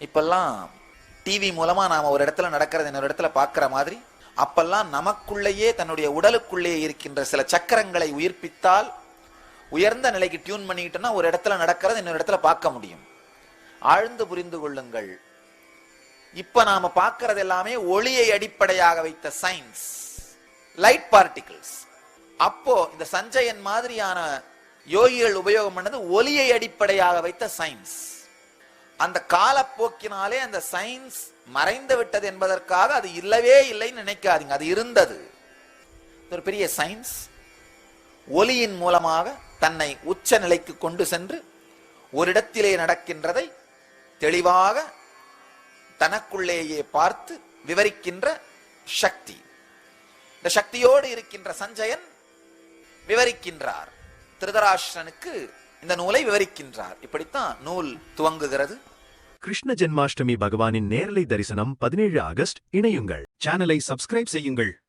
இப்பெல்லாம் டிவி மூலமாக நாம் ஒரு இடத்துல நடக்கிறது இன்னொரு இடத்துல பார்க்குற மாதிரி அப்பெல்லாம் நமக்குள்ளேயே தன்னுடைய உடலுக்குள்ளேயே இருக்கின்ற சில சக்கரங்களை உயிர்ப்பித்தால் உயர்ந்த நிலைக்கு டியூன் பண்ணிக்கிட்டோம்னா ஒரு இடத்துல நடக்கிறது இன்னொரு இடத்துல பார்க்க முடியும். ஆழ்ந்து புரிந்து கொள்ளுங்கள். இப்ப நாம பார்க்கறது எல்லாமே ஒளியை அடிப்படையாக வைத்த சயின்ஸ் லைட் பார்ட்டிகிள்ஸ் அப்போ இந்த சஞ்சயன் மாதிரியான யோகிகள் உபயோகம் பண்ணது ஒலியை அடிப்படையாக வைத்த சயின்ஸ் அந்த காலப்போக்கினாலே அந்த சயின்ஸ் மறைந்து விட்டது என்பதற்காக அது இல்லவே இல்லைன்னு நினைக்காதீங்க. அது இருந்தது. ஒரு பெரிய சயின்ஸ். ஒலியின் மூலமாக தன்னை உச்ச நிலைக்கு கொண்டு சென்று ஒரு இடத்திலே நடக்கின்றதை தெளிவாக தனக்குள்ளேயே பார்த்து விவரிக்கின்ற சக்தி. இந்த சக்தியோடு இருக்கின்ற சஞ்சயன் விவரிக்கின்றார். திருதராஷ்டிரனுக்கு இந்த நூலை விவரிக்கின்றார். இப்படித்தான் நூல் துவங்குகிறது. கிருஷ்ண ஜென்மாஷ்டமி பகவானின் நேரலை தரிசனம் பதினேழு ஆகஸ்ட் இணையுங்கள். சேனலை சப்ஸ்கிரைப் செய்யுங்கள்.